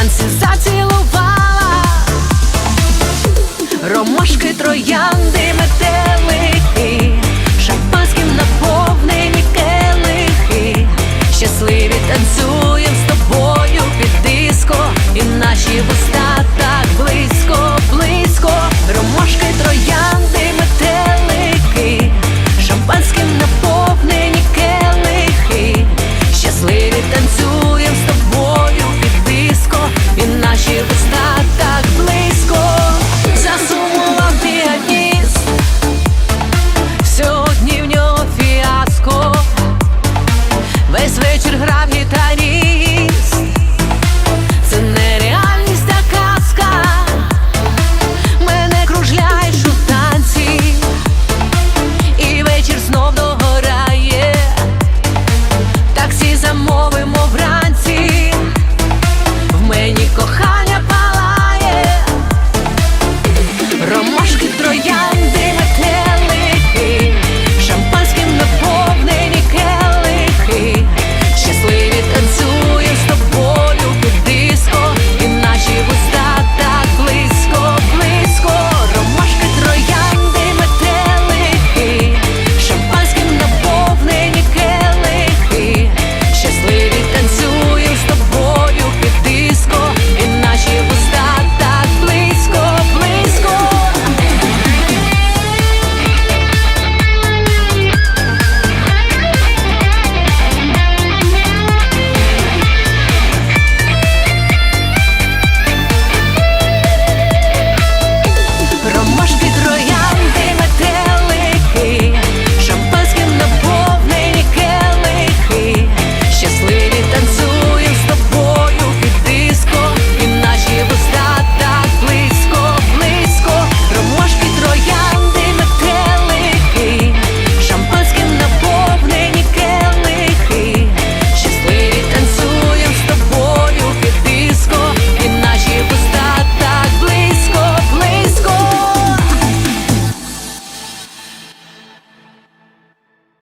танці зацілувала ромашки троянди.